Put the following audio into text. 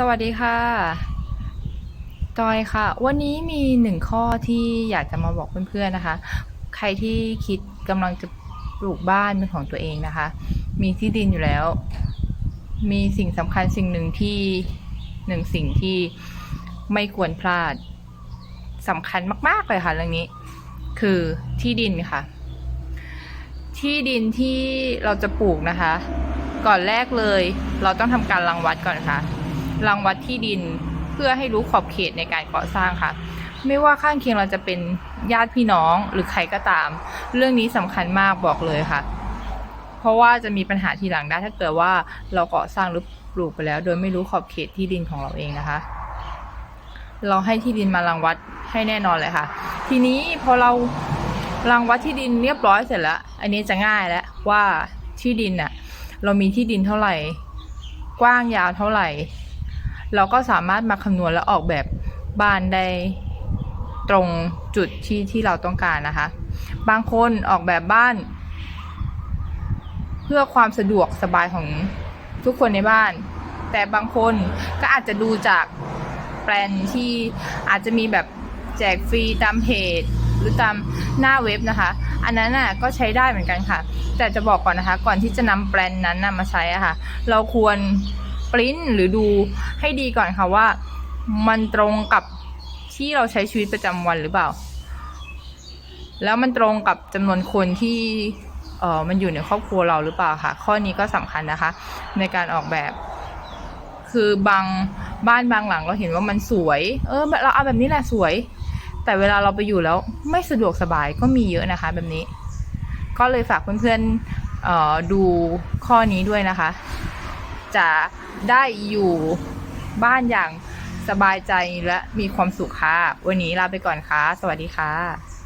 สวัสดีค่ะ จอยค่ะ วันนี้มีหนึ่งข้อที่อยากจะมาบอกเพื่อนๆนะคะ ใครที่คิดกำลังจะปลูกบ้านเป็นของตัวเองนะคะ มีที่ดินอยู่แล้ว มีสิ่งสำคัญสิ่งหนึ่งที่หนึ่งสิ่งที่ไม่ควรพลาดสำคัญมาก ๆ เลยค่ะ เรื่องนี้ คือที่ดินค่ะ ที่ดินที่เราจะปลูกนะคะ ก่อนแรกเลย เราต้องทำการรังวัดก่อนค่ะ รังวัดที่ดินเพื่อให้รู้ขอบเขตในการก่อสร้างค่ะ ไม่ว่าข้างเคียงเราจะเป็นญาติพี่น้องหรือใครก็ตาม เรื่องนี้สำคัญมากบอกเลยค่ะ เพราะว่าจะมีปัญหาทีหลังได้ถ้าเกิดว่าเราก่อสร้างหรือปลูกไปแล้ว โดยไม่รู้ขอบเขตที่ดินของเราเองนะคะ เราให้ที่ดินมารังวัดให้แน่นอนเลยค่ะ ทีนี้พอเรารังวัดที่ดินเรียบร้อยเสร็จแล้ว อันนี้จะง่ายแล้วว่าที่ดินน่ะ เรามีที่ดินเท่าไหร่ กว้างยาวเท่าไหร่ เราก็สามารถมาคำนวณและออกแบบบ้านได้ตรงจุดที่ที่เราต้องการนะคะ บางคนออกแบบบ้าน เพื่อความสะดวกสบายของทุกคนในบ้าน แต่บางคนก็อาจจะดูจากแปลนที่อาจจะมีแบบแจกฟรีตามเพจหรือตามหน้าเว็บนะคะ อันนั้นน่ะก็ใช้ได้เหมือนกันค่ะ แต่จะบอกก่อนนะคะ ก่อนที่จะนำแปลนนั้นนะมาใช้อะค่ะ เราควร ปริ้นหรือดูให้ดีก่อนค่ะว่า มันตรงกับที่เราใช้ชีวิตประจำวันหรือเปล่า แล้วมันตรงกับจำนวนคนที่เออมันอยู่ในครอบครัวเราหรือเปล่าค่ะ ข้อนี้ก็สำคัญนะคะ ในการออกแบบ คือบางบ้านบางหลังเราเห็นว่ามันสวย เออเราเอาแบบนี้แหละสวย แต่เวลาเราไปอยู่แล้วไม่สะดวกสบายก็มีเยอะนะคะ แบบนี้ ก็เลยฝากเพื่อนๆดูข้อนี้ด้วยนะคะ จะได้อยู่บ้านอย่างสบายใจและมีความสุขค่ะ วันนี้ลาไปก่อนค่ะ สวัสดีค่ะ